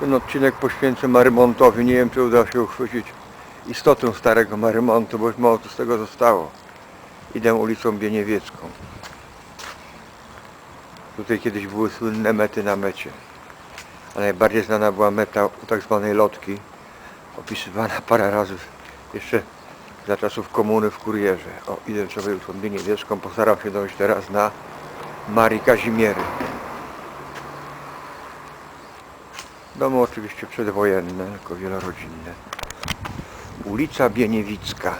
Ten odcinek poświęcę Marymontowi. Nie wiem, czy uda się uchwycić istotę starego Marymontu, bo już mało tu z tego zostało. Idę ulicą Bieniewiecką. Tutaj kiedyś były słynne mety na mecie. A najbardziej znana była meta u tak zwanej lotki, opisywana parę razy jeszcze za czasów komuny w kurierze. O, idę sobie ulicą Bieniewiecką, postaram się dojść teraz na Marii Kazimiery. Domy oczywiście przedwojenne, tylko wielorodzinne. Ulica Bieniewicka.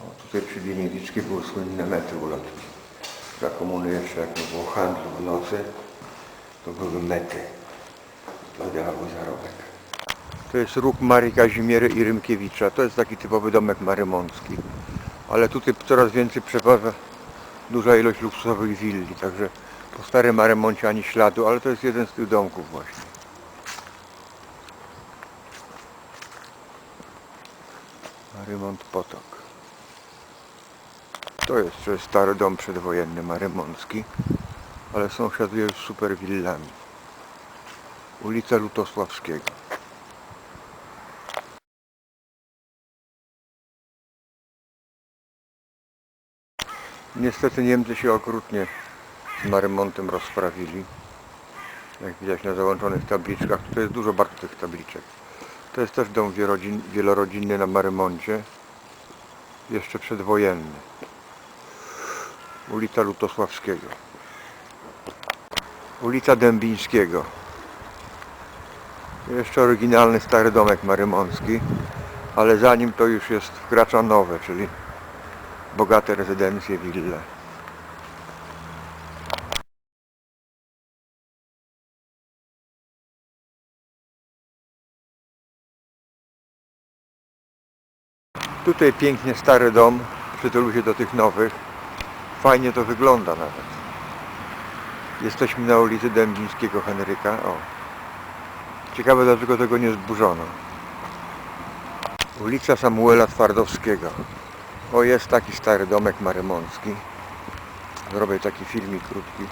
O, tutaj przy Bieniewickiej były słynne mety ulotki. Za komuny jeszcze jak nie było handlu w nocy, to były mety. Oddawały zarobek. To jest róg Marii Kazimiery i Rymkiewicza. To jest taki typowy domek marymącki. Ale tutaj coraz więcej przeważa duża ilość luksusowych willi, także po starym remoncie ani śladu, ale to jest jeden z tych domków właśnie. Marymont Potok. To jest, to jest stary dom przedwojenny marymoncki, ale sąsiaduje z super willami. Ulica Lutosławskiego. Niestety Niemcy się okrutnie z Marymontem rozprawili. Jak widać na załączonych tabliczkach. Tutaj jest dużo bardzo tych tabliczek. To jest też dom wielorodzi- wielorodzinny na Marymoncie. Jeszcze przedwojenny. Ulica Lutosławskiego. Ulica Dębińskiego. Jeszcze oryginalny stary domek marymoncki. Ale za nim to już jest wkracza nowe, czyli bogate rezydencje, wille. Tutaj pięknie stary dom, przytylu się do tych nowych. Fajnie to wygląda nawet. Jesteśmy na ulicy Dębińskiego Henryka. O. Ciekawe dlaczego tego nie zburzono. Ulica Samuela Twardowskiego. O, jest taki stary domek marymoncki. Zrobię taki filmik krótki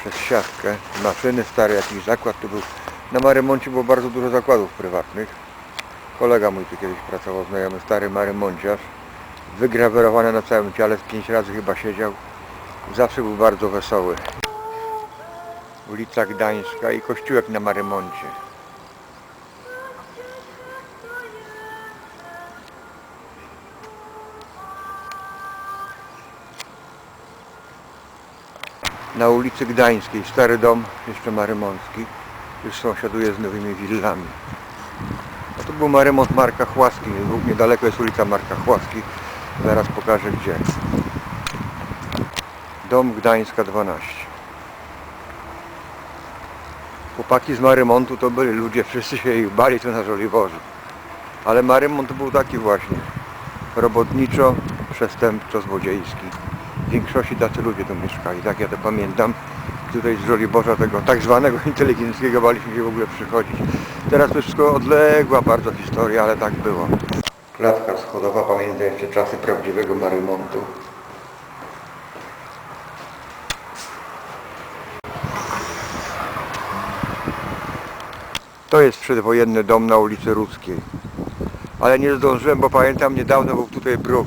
przez siatkę. Maszyny, stary jakiś zakład. Tu był, na Marymoncie było bardzo dużo zakładów prywatnych. Kolega mój tu kiedyś pracował, znajomy stary marymonciarz. Wygrawerowany na całym ciele, pięć razy chyba siedział. Zawsze był bardzo wesoły. Ulica Gdańska i kościółek na Marymoncie. Na ulicy Gdańskiej, stary dom, jeszcze Marymoncki, już sąsiaduje z nowymi willami. No to był Marymont Marka Chłaski, niedaleko jest ulica Marka Chłaski, zaraz pokażę gdzie. Dom Gdańska 12. Chłopaki z Marymontu to byli ludzie, wszyscy się ich bali tu na Żoliborzu. Ale Marymont był taki właśnie, robotniczo, przestępczo, złodziejski. W większości tacy ludzie tu mieszkali, tak ja to pamiętam. Tutaj z Żoliborza tego tak zwanego inteligenckiego baliśmy się w ogóle przychodzić. Teraz to wszystko odległa bardzo historia, ale tak było. Klatka schodowa, pamiętam jeszcze czasy prawdziwego Marymontu. To jest przedwojenny dom na ulicy Rudzkiej. Ale nie zdążyłem, bo pamiętam niedawno był tutaj bruk.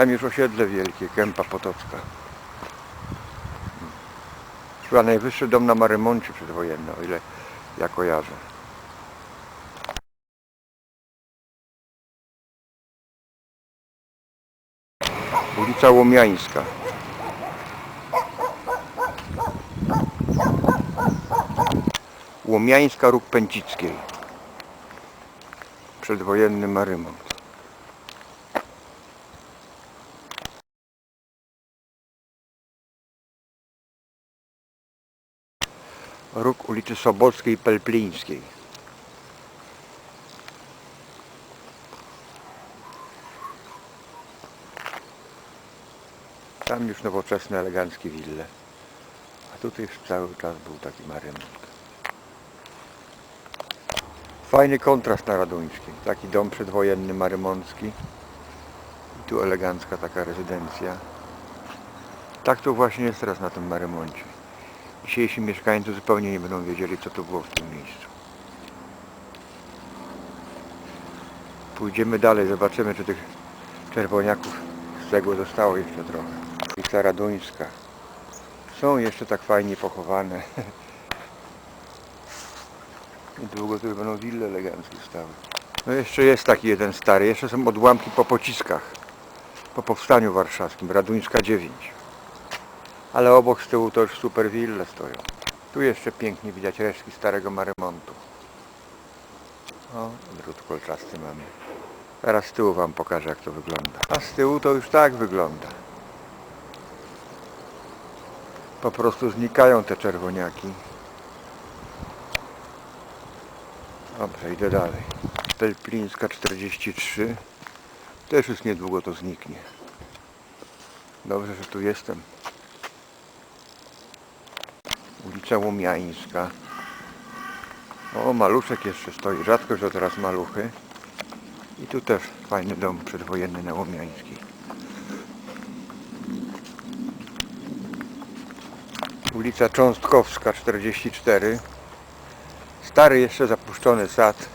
Tam już osiedle wielkie, Kępa Potocka. Chyba najwyższy dom na Marymoncie przedwojenny, o ile ja kojarzę. Ulica Łomiańska. Łomiańska róg Pęcickiej. Przedwojenny Marymont. Róg ulicy Sobockiej Pelplińskiej. Tam już nowoczesne, eleganckie wille. A tutaj już cały czas był taki marymont. Fajny kontrast na Raduńskim. Taki dom przedwojenny marymoncki. tu elegancka taka rezydencja. Tak to właśnie jest teraz na tym Marymoncie. Dzisiejsi mieszkańcy zupełnie nie będą wiedzieli, co to było w tym miejscu. Pójdziemy dalej, zobaczymy, czy tych czerwoniaków z cegły zostało jeszcze trochę. Ulica Raduńska. Są jeszcze tak fajnie pochowane. Niedługo tu będą wille eleganckie stały. No jeszcze jest taki jeden stary, jeszcze są odłamki po pociskach. Po powstaniu warszawskim, Raduńska 9. Ale obok z tyłu to już super wille stoją. Tu jeszcze pięknie widać resztki starego Marymontu. O, drut kolczasty mamy. Teraz z tyłu wam pokażę jak to wygląda. A z tyłu to już tak wygląda. Po prostu znikają te czerwoniaki. Dobrze, idę dalej. Pelplińska 43. Też już niedługo to zniknie. Dobrze, że tu jestem. Ulica Łomiańska. O, maluszek jeszcze stoi. Rzadko, że teraz maluchy. I tu też fajny dom przedwojenny na Łomiańskiej. Ulica Cząstkowska 44. Stary jeszcze zapuszczony sad.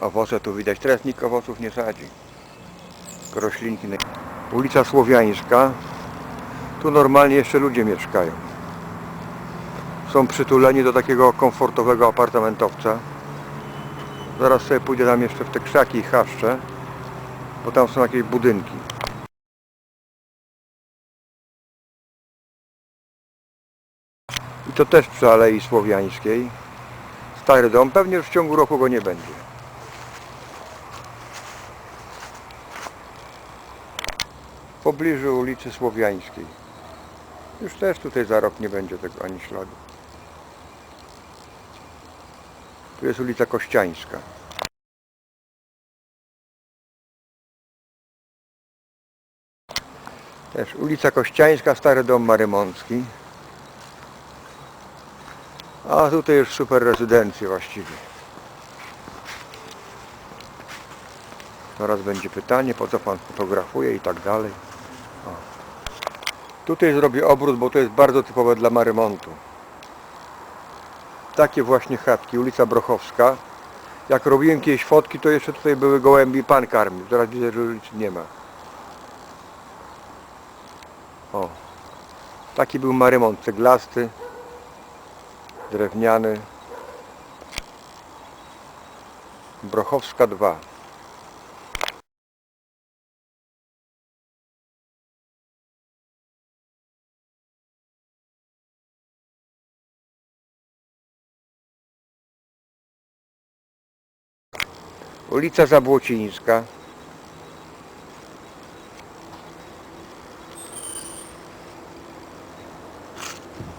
Owoce tu widać. Teraz nikt owoców nie sadzi. Roślinki. Ulica Słowiańska. Tu normalnie jeszcze ludzie mieszkają. Są przytuleni do takiego komfortowego apartamentowca. Zaraz sobie pójdę tam jeszcze w te krzaki i chaszcze, bo tam są jakieś budynki. I to też przy Alei Słowiańskiej. Stary dom, pewnie już w ciągu roku go nie będzie. W pobliżu ulicy Słowiańskiej. Już też tutaj za rok nie będzie tego ani śladu. Tu jest ulica Kościańska. Też ulica Kościańska, Stary Dom Marymącki. A tutaj już super rezydencje właściwie. Teraz będzie pytanie, po co pan fotografuje i tak dalej. O. Tutaj zrobię obrót, bo to jest bardzo typowe dla Marymontu. Takie właśnie chatki, ulica Brochowska. Jak robiłem kiedyś fotki, to jeszcze tutaj były gołębi i pan karmił. Teraz widzę, że ulicy nie ma. O. Taki był Marymont ceglasty, drewniany. Brochowska 2. Ulica Zabłocińska.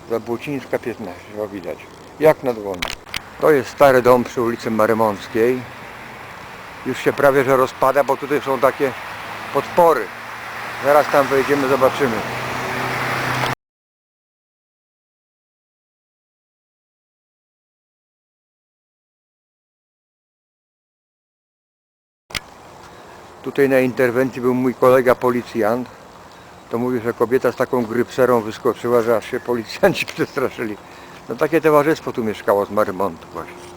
Zabłocińska 15, o widać. Jak na dłoni. To jest stary dom przy ulicy Marymonckiej. Już się prawie że rozpada, bo tutaj są takie podpory. Zaraz tam wejdziemy, zobaczymy. Tutaj na interwencji był mój kolega policjant. To mówi, że kobieta z taką grypserą wyskoczyła, że aż się policjanci przestraszyli. No takie towarzystwo tu mieszkało z Marymontu właśnie.